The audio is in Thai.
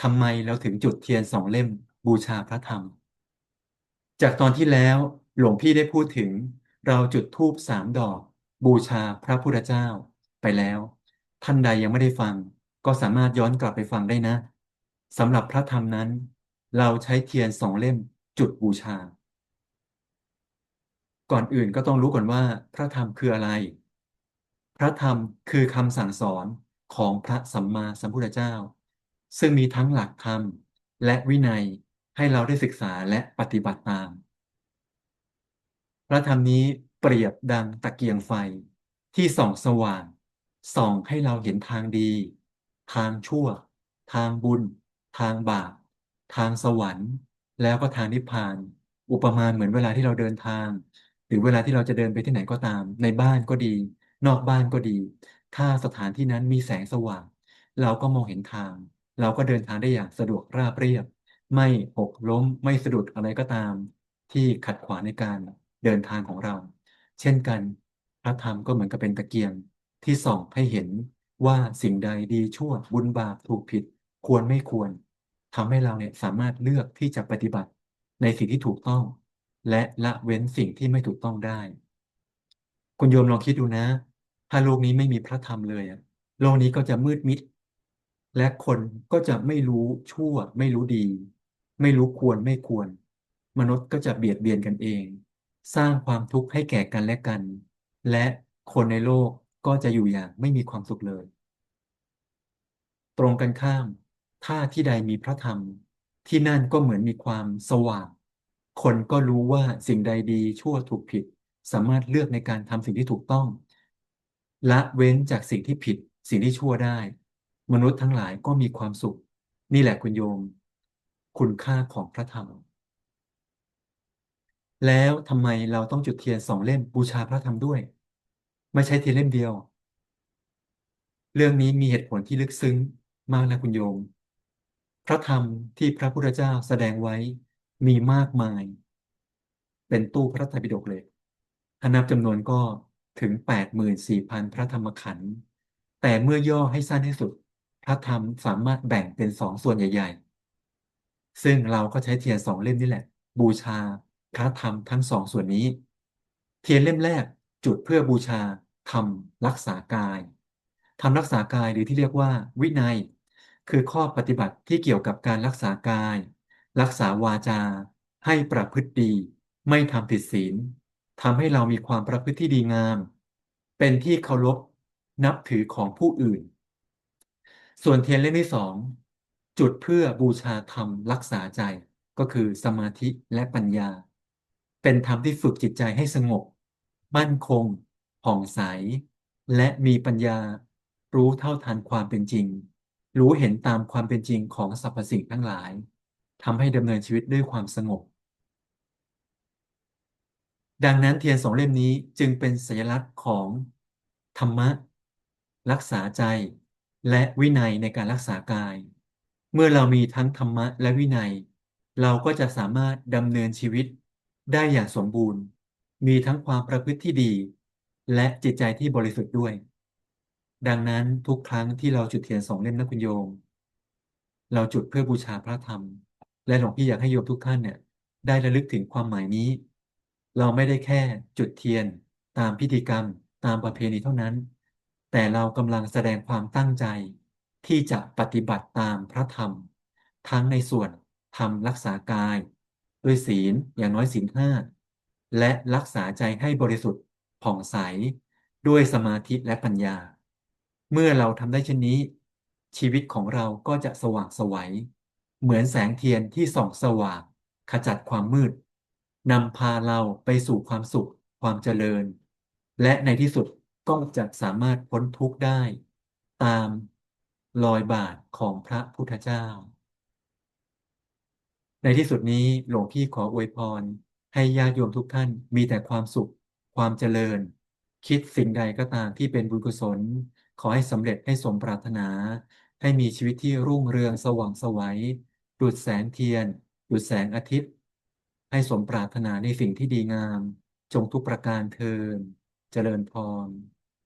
ทำไมเราถึงจุดเทียนสองเล่มบูชาพระธรรม จากตอนที่แล้วหลวงพี่ได้พูดถึง เราจุดธูปสามดอก บูชาพระพุทธเจ้า ไปแล้ว ท่านใดยังไม่ได้ฟัง ก็สามารถย้อนกลับไปฟังได้นะสำหรับพระธรรมนั้น เราใช้เทียนสองเล่มจุดบูชา ก่อนอื่นก็ต้องรู้ก่อนว่า พระธรรมคืออะไร พระธรรมคือคำสั่งสอนของพระสัมมาสัมพุทธเจ้า ซึ่งมีทั้งหลักธรรมและวินัยให้เราได้ศึกษาและปฏิบัติตาม พระธรรมนี้เปรียบดังตะเกียงไฟที่ส่องสว่าง ส่องให้เราเห็นทางดี ทางชั่ว ทางบุญ ทางบาป ทางสวรรค์ แล้วก็ทางนิพพาน อุปมาเหมือนเวลาที่เราเดินทาง หรือเวลาที่เราจะเดินไปที่ไหนก็ตาม ในบ้านก็ดี นอกบ้านก็ดี ถ้าสถานที่นั้นมีแสงสว่าง เราก็มองเห็นทาง เราก็เดินทางได้อย่างสะดวกราบเรียบ ไม่หกล้มไม่สะดุดอะไรก็ตาม ที่ขัดขวางในการเดินทางของเรา เช่นกัน พระธรรมก็เหมือนกับเป็นตะเกียงที่ส่องให้เห็นว่าสิ่งใดดีชั่วบุญบาปถูกผิด ควรไม่ควรทำให้เราเนี่ยสามารถเลือกที่จะปฏิบัติในสิ่งที่ถูกต้อง และละเว้นสิ่งที่ไม่ถูกต้องได้ คุณโยมลองคิดดูนะ ถ้าโลกนี้ไม่มีพระธรรมเลยอะโลกนี้ก็จะมืดมิด และคนก็จะไม่รู้ชั่ว ไม่รู้ดี ไม่รู้ควรไม่ควร มนุษย์ก็จะเบียดเบียนกันเอง สร้างความทุกข์ให้แก่กันและกัน และคนในโลกก็จะอยู่อย่างไม่มีความสุขเลย ตรงกันข้าม ถ้าที่ใดมีพระธรรม ที่นั่นก็เหมือนมีความสว่าง คนก็รู้ว่าสิ่งใดดีชั่วถูกผิด สามารถเลือกในการทำสิ่งที่ถูกต้อง ละเว้นจากสิ่งที่ผิด สิ่งที่ชั่วได้ มนุษย์ทั้งหลายก็มีความสุข นี่แหละคุณโยม คุณค่าของพระธรรม แล้วทำไมเราต้องจุดเทียนสองเล่มบูชาพระธรรมด้วย ไม่ใช่เทียนเล่มเดียว เรื่องนี้มีเหตุผลที่ลึกซึ้งมากนะคุณโยม พระธรรมที่พระพุทธเจ้าแสดงไว้มีมากมาย เป็นตู้พระไตรปิฎกเลยถ้านับจำนวนก็ถึงแปดหมื่นสี่พันพระธรรมขันธ์แต่เมื่อย่อให้สั้นที่สุด พระธรรมสามารถแบ่งเป็นสองส่วนใหญ่ ๆ ซึ่งเราก็ใช้เทียนสองเล่มนี่แหละ บูชาพระธรรมทั้งสองส่วนนี้ เทียนเล่มแรกจุดเพื่อบูชาทำรักษากายทำรักษากายหรือที่เรียกว่า วินัย คือข้อปฏิบัติที่เกี่ยวกับการรักษากาย รักษาวาจา ให้ประพฤติดี ไม่ทำผิดศีลทำให้เรามีความประพฤติที่ดีงาม เป็นที่เคารพนับถือของผู้อื่น ส่วนเทียนเล่มที่สองจุดเพื่อบูชาธรรมรักษาใจก็คือสมาธิและปัญญา เป็นธรรมที่ฝึกจิตใจให้สงบ มั่นคงผ่องใส และมีปัญญา รู้เท่าทันความเป็นจริง รู้เห็นตามความเป็นจริงของสรรพสิ่งทั้งหลายทำให้ดำเนินชีวิตด้วยความสงบ ดังนั้นเทียนสองเล่มนี้จึงเป็นสัญลักษณ์ของธรรมะ รักษาใจ และวินัยในการรักษากาย เมื่อเรามีทั้งธรรมะและวินัย เราก็จะสามารถดำเนินชีวิตได้อย่างสมบูรณ์ มีทั้งความประพฤติที่ดี และจิตใจที่บริสุทธิ์ด้วย ดังนั้นทุกครั้งที่เราจุดเทียนสองเล่มนะคุณโยม เราจุดเพื่อบูชาพระธรรม และหลวงพี่อยากให้โยมทุกท่านเนี่ยได้ระลึกถึงความหมายนี้ เราไม่ได้แค่จุดเทียน ตามพิธีกรรม ตามประเพณีเท่านั้น แต่เรากำลังแสดงความตั้งใจ ที่จะปฏิบัติตามพระธรรม ทั้งในส่วนทำรักษากาย ด้วยศีลอย่างน้อยศีลห้าและรักษาใจให้บริสุทธิ์ผ่องใส ด้วยสมาธิและปัญญา เมื่อเราทำได้เช่นนี้ ชีวิตของเราก็จะสว่างไสวัย เหมือนแสงเทียนที่ส่องสว่าง ขจัดความมืดนำพาเราไปสู่ความสุขความเจริญ และในที่สุด ก็จะสามารถพ้นทุกข์ได้ ตามรอยบาทของพระพุทธเจ้า ในที่สุดนี้หลวงพี่ขออวยพร ให้ญาติโยมทุกท่านมีแต่ความสุข ความเจริญ คิดสิ่งใดก็ตามที่เป็นบุญกุศล ขอให้สำเร็จให้สมปรารถนา ให้มีชีวิตที่รุ่งเรืองสว่างสวัยดุจแสงเทียนดุจแสงอาทิตย์ ให้สมปรารถนาในสิ่งที่ดีงาม จงทุกประการเทินเจริญพร